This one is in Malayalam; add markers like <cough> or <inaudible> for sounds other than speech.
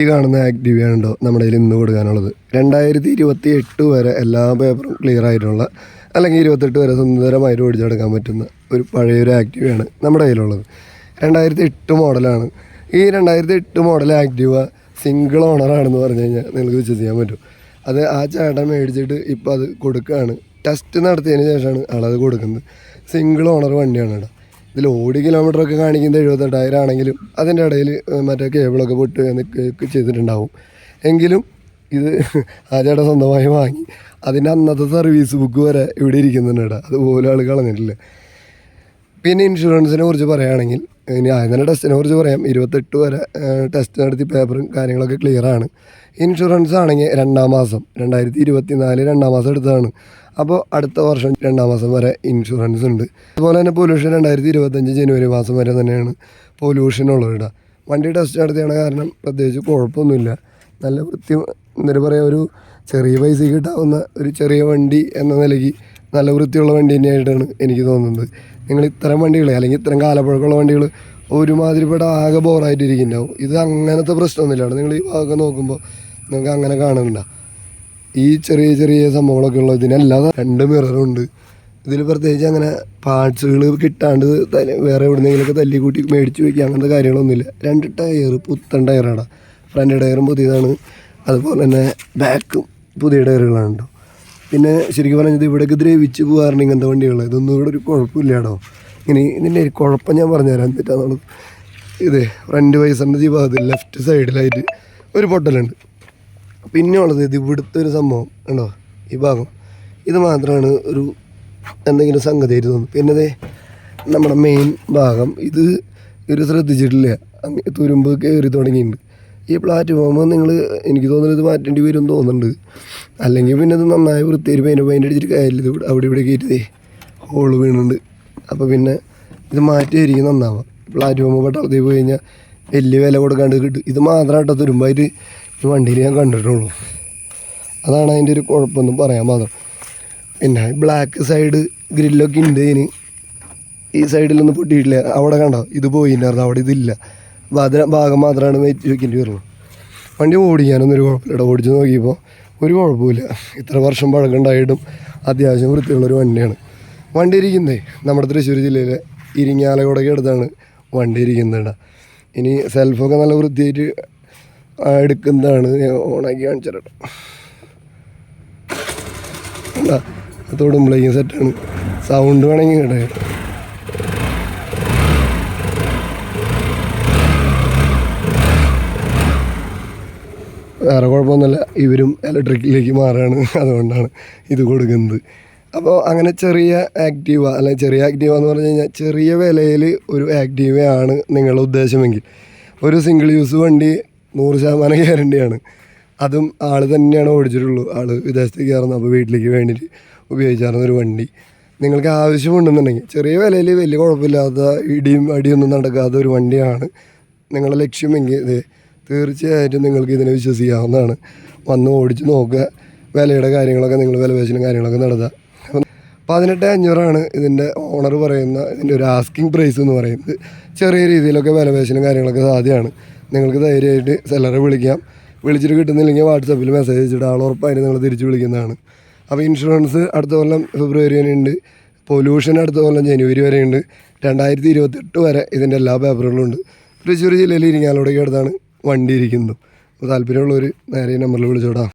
ഈ കാണുന്ന ആക്റ്റീവയാണ് ഉണ്ടോ നമ്മുടെ കയ്യിൽ ഇന്ന് കൊടുക്കാനുള്ളത്. രണ്ടായിരത്തി ഇരുപത്തി എട്ട് വരെ എല്ലാ പേപ്പറും ക്ലിയർ ആയിട്ടുള്ള അല്ലെങ്കിൽ ഇരുപത്തെട്ട് വരെ സുന്ദരമായിട്ട് ഓടിച്ചെടുക്കാൻ പറ്റുന്ന ഒരു പഴയൊരു ആക്റ്റീവയാണ് നമ്മുടെ കയ്യിലുള്ളത്. രണ്ടായിരത്തി എട്ട് മോഡലാണ് ഈ രണ്ടായിരത്തി എട്ട് മോഡൽ ആക്റ്റീവ സിംഗിൾ ഓണറാണെന്ന് പറഞ്ഞു കഴിഞ്ഞാൽ നിങ്ങൾക്ക് വിശ്വസിക്കാൻ പറ്റും. അത് ആ ചേട്ടൻ മേടിച്ചിട്ട് ഇപ്പോൾ അത് കൊടുക്കുകയാണ്. ടെസ്റ്റ് നടത്തിയതിന് ശേഷമാണ് ആളത് കൊടുക്കുന്നത്. സിംഗിൾ ഓണർ വണ്ടിയാണ് കേട്ടോ ഇതിൽ ഓടി കിലോമീറ്റർ ഒക്കെ കാണിക്കുന്നത് എഴുപത്തെട്ടായിരം ആണെങ്കിലും അതിന്റെ ഇടയിൽ മറ്റേ കേബിളൊക്കെ പൊട്ട് എന്നൊക്കെ ചെയ്തിട്ടുണ്ടാവും. എങ്കിലും ഇത് <laughs> ആ ചേട്ടൻ സ്വന്തമായി വാങ്ങി അതിന്റെ അന്നത്തെ സർവീസ് ബുക്ക് വരെ ഇവിടെ ഇരിക്കുന്നുണ്ട് അതുപോലെ ആൾ കളഞ്ഞിട്ടില്ല. പിന്നെ ഇൻഷുറൻസിനെ കുറിച്ച് പറയുകയാണെങ്കിൽ ഇനി അങ്ങനെ ടെസ്റ്റിനെ കുറിച്ച് പറയാം. ഇരുപത്തെട്ട് വരെ ടെസ്റ്റ് നടത്തി പേപ്പറും കാര്യങ്ങളൊക്കെ ക്ലിയർ ആണ്. ഇൻഷുറൻസ് ആണെങ്കിൽ രണ്ടാം മാസം രണ്ടായിരത്തി ഇരുപത്തി നാല് രണ്ടാം മാസം എടുത്തതാണ്. അപ്പോൾ അടുത്ത വർഷം രണ്ടാം മാസം വരെ ഇൻഷുറൻസ് ഉണ്ട്. അതുപോലെ തന്നെ പൊല്യൂഷൻ രണ്ടായിരത്തി ഇരുപത്തഞ്ച് ജനുവരി മാസം വരെ തന്നെയാണ് പൊല്യൂഷൻ ഉള്ളത് കേട്ടോ വണ്ടി ടെസ്റ്റ് നടത്തിയാണ് കാരണം പ്രത്യേകിച്ച് കുഴപ്പമൊന്നുമില്ല. നല്ല വൃത്തി എന്താ പറയുക ഒരു ചെറിയ പൈസ കിട്ടാവുന്ന ഒരു ചെറിയ വണ്ടി എന്ന നിലയ്ക്ക് നല്ല വൃത്തിയുള്ള വണ്ടി തന്നെയായിട്ടാണ് എനിക്ക് തോന്നുന്നത്. നിങ്ങൾ ഇത്തരം വണ്ടികൾ അല്ലെങ്കിൽ ഇത്തരം കാലപ്പഴക്കമുള്ള വണ്ടികൾ ഒരുമാതിരിപ്പെട്ട ആകെ ബോറായിട്ടിരിക്കുന്നുണ്ടാവും. ഇത് അങ്ങനത്തെ പ്രശ്നമൊന്നുമില്ല നിങ്ങൾ ഈ ഭാഗം നോക്കുമ്പോൾ നിങ്ങൾക്ക് അങ്ങനെ കാണുന്നുണ്ട ഈ ചെറിയ ചെറിയ സംഭവങ്ങളൊക്കെ ഉള്ള ഇതിനെല്ലാം രണ്ട് മിററുണ്ട്. ഇതിൽ പ്രത്യേകിച്ച് അങ്ങനെ പാർട്സുകൾ കിട്ടാണ്ട് വേറെ എവിടുന്നെങ്കിലൊക്കെ തല്ലി കൂട്ടി മേടിച്ച് വയ്ക്കുക അങ്ങനത്തെ കാര്യങ്ങളൊന്നുമില്ല. രണ്ട് ടയർ പുത്തൻ ടയറാണ്. ഫ്രണ്ട് ടയറും പുതിയതാണ്. അതുപോലെ തന്നെ ബാക്കും പുതിയ ടയറുകളാണ് കേട്ടോ പിന്നെ ശരിക്കും പറഞ്ഞത് ഇവിടേക്ക് ദ്രവിച്ച് പോകാറുണ്ട് ഇങ്ങനത്തെ വണ്ടികൾ. ഇതൊന്നും ഇവിടെ ഒരു കുഴപ്പമില്ല കേട്ടോ. ഇനി ഇതിന്റെ ഒരു കുഴപ്പം ഞാൻ പറഞ്ഞുതരാം. എന്നിട്ടാന്നുള്ളത് ഇത് ഫ്രണ്ട് വൈസറിന്റെ ഭാഗത്ത് ലെഫ്റ്റ് സൈഡിലായിട്ട് ഒരു പൊട്ടലുണ്ട്. പിന്നെ ഉള്ളത് ഇത് ഇവിടുത്തെ ഒരു സംഭവം ഉണ്ടോ ഈ ഭാഗം. ഇത് മാത്രമാണ് ഒരു എന്തെങ്കിലും സംഗതി ആയിട്ട് തോന്നുന്നു പിന്നെ ദേ നമ്മുടെ മെയിൻ ഭാഗം ഇത് ഇവർ ശ്രദ്ധിച്ചിട്ടില്ല. തുരുമ്പ് കയറി തുടങ്ങിയിട്ടുണ്ട്. ഈ പ്ലാറ്റ്ഫോം നിങ്ങൾ എനിക്ക് തോന്നുന്നത് ഇത് മാറ്റേണ്ടി വരും തോന്നുന്നുണ്ട്. അല്ലെങ്കിൽ പിന്നെ ഇത് നന്നായി വൃത്തിയായി പെയിന്റ് പെയിന്റ് അടിച്ചിട്ട് കാര്യമില്ല. ഇത് അവിടെ ഇവിടെ കയറ്റിയതേ ഹോൾ വീണുണ്ട്. അപ്പോൾ പിന്നെ ഇത് മാറ്റിയായിരിക്കും നന്നാവാം പ്ലാറ്റ്ഫോം പട്ടാളത്തിൽ പോയി കഴിഞ്ഞാൽ വലിയ വില കൊടുക്കാണ്ട് കിട്ടും. ഇത് മാത്രമായിട്ട് തുരുമ്പായിട്ട് ഈ വണ്ടിയിൽ ഞാൻ കണ്ടിട്ടുള്ളൂ. അതാണ് അതിന്റെ ഒരു കുഴപ്പമൊന്നും പറയാൻ മാത്രം. പിന്നെ ബ്ലാക്ക് സൈഡ് ഗ്രില്ലൊക്കെ ഉണ്ട് ഇതിന് ഈ സൈഡിലൊന്നും പൊട്ടിയിട്ടില്ല. അവിടെ കണ്ടോ? ഇത് പോയിട്ടുണ്ടായിരുന്നു അവിടെ ഇതില്ല. ഭാഗം മാത്രമാണ് വെക്കേണ്ടി വരുന്നത്. വണ്ടി ഓടിക്കാനൊന്നും ഒരു കുഴപ്പമില്ല. ഓടിച്ച് നോക്കിയപ്പോൾ ഒരു കുഴപ്പമില്ല. ഇത്ര വർഷം പഴക്കമുണ്ടായിട്ടും അത്യാവശ്യം വൃത്തിയുള്ളൊരു വണ്ടിയാണ്. വണ്ടി ഇരിക്കുന്നേ നമ്മുടെ തൃശ്ശൂർ ജില്ലയിലെ ഇരിങ്ങാലക്കുടയ്ക്ക് അടുത്താണ് വണ്ടി ഇരിക്കുന്നത് ഇനി സെൽഫൊക്കെ നല്ല വൃത്തിയായിട്ട് എടുക്കുന്നതാണ് ഓണാക്കി കാണിച്ചു തരാം കണ്ടാ തൊടുമ്പോഴേക്കും സെറ്റാണ് സൗണ്ട് വേണമെങ്കിൽ കേട്ടെ വേറെ കുഴപ്പമൊന്നുമില്ല. ഇവരും ഇലക്ട്രിക്കിലേക്ക് മാറുകയാണ്. അതുകൊണ്ടാണ് ഇത് കൊടുക്കുന്നത്. അപ്പോൾ അങ്ങനെ ചെറിയ ആക്റ്റീവ അല്ലെങ്കിൽ ചെറിയ ആക്റ്റീവ എന്ന് പറഞ്ഞു കഴിഞ്ഞാൽ ചെറിയ വിലയിൽ ഒരു ആക്റ്റീവയാണ് നിങ്ങളുടെ ഉദ്ദേശമെങ്കിൽ. ഒരു സിംഗിൾ യൂസ് വണ്ടി നൂറ് ശതമാനം ഗ്യാരണ്ടിയാണ് അതും ആൾ തന്നെയാണ് ഓടിച്ചിട്ടുള്ളൂ ആൾ വിദേശത്തേക്ക് കയറുന്നത് അപ്പോൾ വീട്ടിലേക്ക് വേണ്ടിയിട്ട് ഉപയോഗിച്ചായിരുന്ന ഒരു വണ്ടി. നിങ്ങൾക്ക് ആവശ്യമുണ്ടെന്നുണ്ടെങ്കിൽ ചെറിയ വിലയിൽ വലിയ കുഴപ്പമില്ലാത്ത ഇടിയും അടിയൊന്നും നടക്കാത്ത ഒരു വണ്ടിയാണ് നിങ്ങളുടെ ലക്ഷ്യമെങ്കിൽ തീർച്ചയായിട്ടും നിങ്ങൾക്ക് ഇതിനെ വിശ്വസിക്കാവുന്നതാണ്. വന്ന് ഓടിച്ച് നോക്കുക. വിലയുടെ കാര്യങ്ങളൊക്കെ നിങ്ങൾ വില പേശലും കാര്യങ്ങളൊക്കെ നടത്തുക. പതിനെട്ട് അഞ്ഞൂറാണ് ഇതിന്റെ ഓണർ പറയുന്ന ഇതിന്റെ ഒരു ആസ്കിങ് പ്രൈസ് എന്ന് പറയുന്നത്. ചെറിയ രീതിയിലൊക്കെ വിലപേശലും കാര്യങ്ങളൊക്കെ സാധ്യമാണ്. നിങ്ങൾക്ക് ധൈര്യമായിട്ട് സെല്ലറെ വിളിക്കാം. വിളിച്ചിട്ട് കിട്ടുന്നില്ലെങ്കിൽ വാട്സപ്പിൽ മെസ്സേജ് അയച്ചിട്ട് ആൾ ഉറപ്പായിട്ട് നിങ്ങൾ തിരിച്ച് വിളിക്കുന്നതാണ്. അപ്പോൾ ഇൻഷുറൻസ് അടുത്ത കൊല്ലം ഫെബ്രുവരി വരെ ഉണ്ട് പൊല്യൂഷൻ അടുത്ത കൊല്ലം ജനുവരി വരെ ഉണ്ട് രണ്ടായിരത്തി ഇരുപത്തെട്ട് വരെ ഇതിന്റെ എല്ലാ പേപ്പറുകളും ഉണ്ട്. തൃശ്ശൂർ ജില്ലയിൽ ഇരിങ്ങാലോടേക്ക് അടുത്താണ്. വണ്ടി ഇരിക്കുന്നു അപ്പോൾ താല്പര്യമുള്ളവർ നേരെ ഈ നമ്പറിൽ വിളിച്ചോടാം.